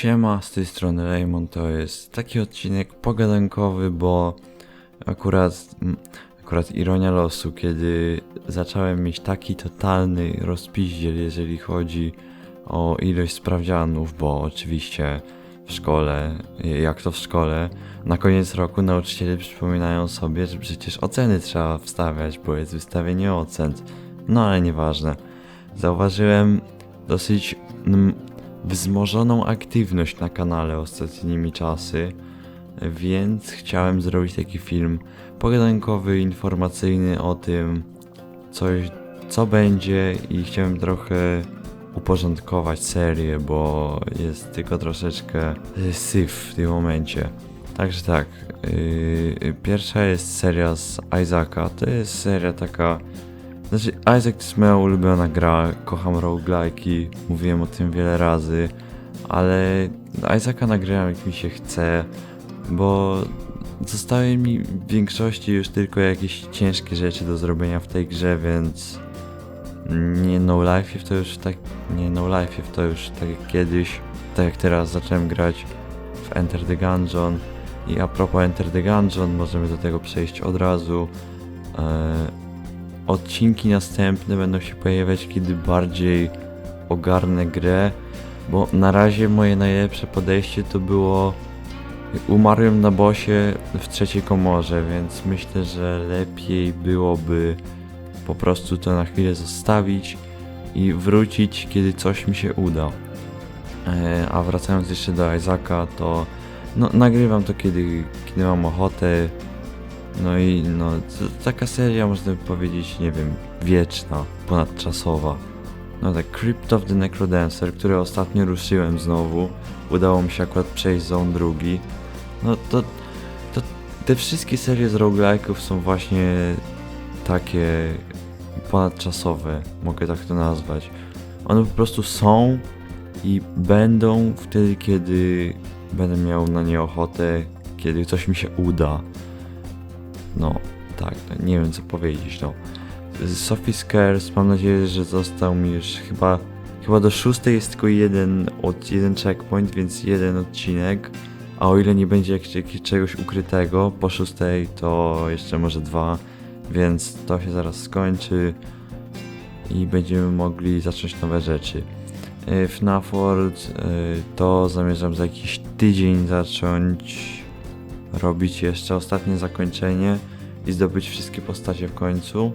Siema, z tej strony Raymond, to jest taki odcinek pogadankowy, bo akurat, mm, akurat ironia losu, kiedy zacząłem mieć taki totalny rozpiździel, jeżeli chodzi o ilość sprawdzianów, bo oczywiście w szkole, jak to w szkole, na koniec roku nauczyciele przypominają sobie, że przecież oceny trzeba wstawiać, bo jest wystawienie ocen. No ale nieważne. Zauważyłem dosyć mm, wzmożoną aktywność na kanale ostatnimi czasy, więc chciałem zrobić taki film pogadankowy, informacyjny o tym, coś, co będzie i chciałem trochę uporządkować serię, bo jest tylko troszeczkę y, syf w tym momencie. Także tak, yy, pierwsza jest seria z Isaaca. To jest seria taka. Znaczy, Isaac to jest moja ulubiona gra. Kocham roguelike'i, mówiłem o tym wiele razy, ale Isaaca nagrywam jak mi się chce, bo zostały mi w większości już tylko jakieś ciężkie rzeczy do zrobienia w tej grze, więc nie No Life to już tak. Nie No Life to już tak jak kiedyś, tak jak teraz zacząłem grać w Enter the Gungeon. I a propos Enter the Gungeon, możemy do tego przejść od razu. E, odcinki następne będą się pojawiać, kiedy bardziej ogarnę grę, bo na razie moje najlepsze podejście to było umarłem na bosie w trzeciej komorze, więc myślę, że lepiej byłoby po prostu to na chwilę zostawić i wrócić, kiedy coś mi się uda. E, a wracając jeszcze do Isaaca, to no, nagrywam to kiedy, kiedy mam ochotę. No i no, taka seria można by powiedzieć, nie wiem, wieczna, ponadczasowa. No tak, Crypt of the Necrodancer, który ostatnio ruszyłem znowu. Udało mi się akurat przejść zone drugi. No to, to te wszystkie serie z roguelike'ów są właśnie takie ponadczasowe, mogę tak to nazwać. One po prostu są i będą wtedy, kiedy będę miał na nie ochotę, kiedy coś mi się uda. No, tak, nie wiem co powiedzieć, no. Sophie Scares, mam nadzieję, że został mi już chyba, chyba do szóstej jest tylko jeden, od, jeden checkpoint, więc jeden odcinek. A o ile nie będzie jak, jak, czegoś ukrytego, po szóstej to jeszcze może dwa, więc to się zaraz skończy i będziemy mogli zacząć nowe rzeczy. E, FNAF World e, to zamierzam za jakiś tydzień zacząć robić jeszcze ostatnie zakończenie i zdobyć wszystkie postacie w końcu.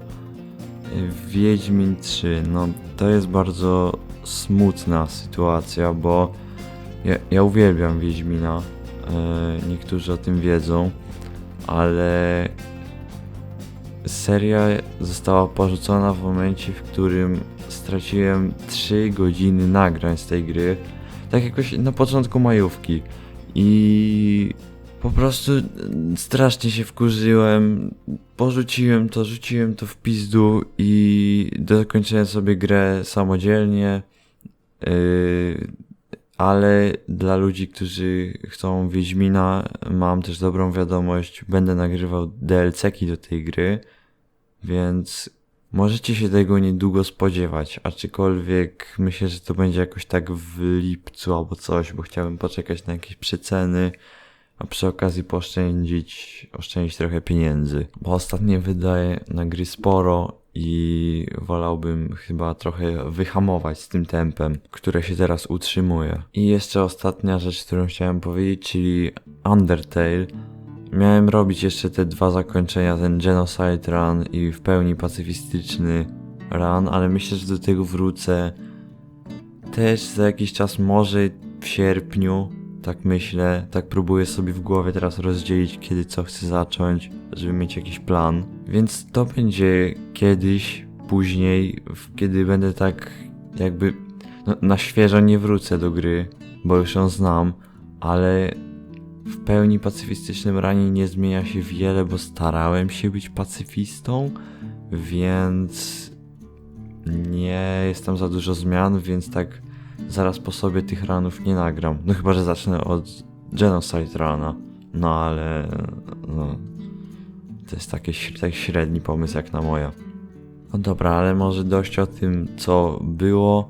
Wiedźmin 3, no to jest bardzo smutna sytuacja, bo ja, ja uwielbiam Wiedźmina, niektórzy o tym wiedzą, ale seria została porzucona w momencie, w którym straciłem 3 godziny nagrań z tej gry. Tak jakoś na początku majówki. I po prostu strasznie się wkurzyłem. Porzuciłem to, rzuciłem to w pizdu i dokończyłem sobie grę samodzielnie. Yy, ale dla ludzi, którzy chcą Wiedźmina, mam też dobrą wiadomość. Będę nagrywał DLC-ki do tej gry, więc Możecie się tego niedługo spodziewać, aczkolwiek myślę, że to będzie jakoś tak w lipcu albo coś, bo chciałbym poczekać na jakieś przeceny, a przy okazji pooszczędzić, oszczędzić trochę pieniędzy. Bo ostatnio wydaję na gry sporo i wolałbym chyba trochę wyhamować z tym tempem, które się teraz utrzymuje. I jeszcze ostatnia rzecz, którą chciałem powiedzieć, czyli Undertale Miałem robić jeszcze te dwa zakończenia, ten Genocide Run i w pełni pacyfistyczny run, ale myślę, że do tego wrócę też za jakiś czas, może w sierpniu, tak myślę, tak próbuję sobie w głowie teraz rozdzielić, kiedy co chcę zacząć, żeby mieć jakiś plan. Więc to będzie kiedyś, później, kiedy będę tak jakby no, na świeżo nie wrócę do gry, bo już ją znam, ale w pełni pacyfistycznym ranie nie zmienia się wiele, bo starałem się być pacyfistą, więc nie jest tam za dużo zmian, więc tak zaraz po sobie tych ranów nie nagram. No chyba, że zacznę od Genocide Rana. No ale no, to jest taki, taki średni pomysł jak na moja. No dobra, ale może dość o tym, co było.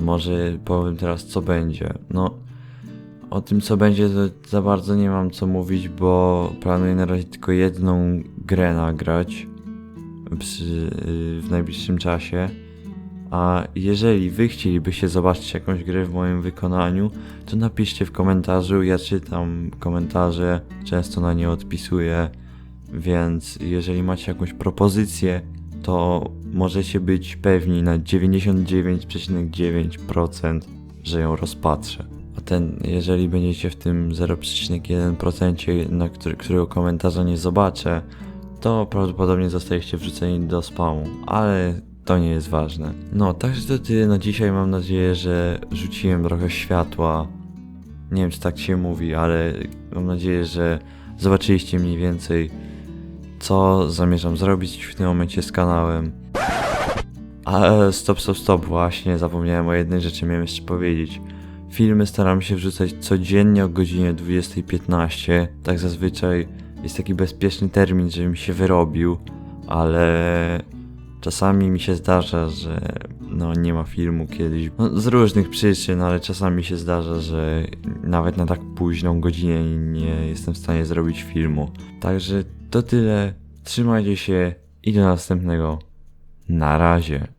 Może powiem teraz, co będzie. No, O tym co będzie to za bardzo nie mam co mówić, bo planuję na razie tylko jedną grę nagrać w najbliższym czasie. A jeżeli wy chcielibyście zobaczyć jakąś grę w moim wykonaniu, to napiszcie w komentarzu. Ja czytam komentarze, często na nie odpisuję, więc jeżeli macie jakąś propozycję, to możecie być pewni na 99,9%, że ją rozpatrzę. A ten, jeżeli będziecie w tym 0,1%, na który, którego komentarza nie zobaczę, to prawdopodobnie zostajecie wrzuceni do spamu, ale to nie jest ważne. No, także to tyle na dzisiaj. Mam nadzieję, że rzuciłem trochę światła. Nie wiem, czy tak się mówi, ale mam nadzieję, że zobaczyliście mniej więcej, co zamierzam zrobić w tym momencie z kanałem. Ale stop, stop, stop, właśnie zapomniałem o jednej rzeczy, miałem jeszcze powiedzieć. Filmy staram się wrzucać codziennie o godzinie 20.15. Tak zazwyczaj jest taki bezpieczny termin, żebym się wyrobił, ale czasami mi się zdarza, że no nie ma filmu kiedyś. No, z różnych przyczyn, ale czasami się zdarza, że nawet na tak późną godzinę nie jestem w stanie zrobić filmu. Także to tyle. Trzymajcie się i do następnego. Na razie.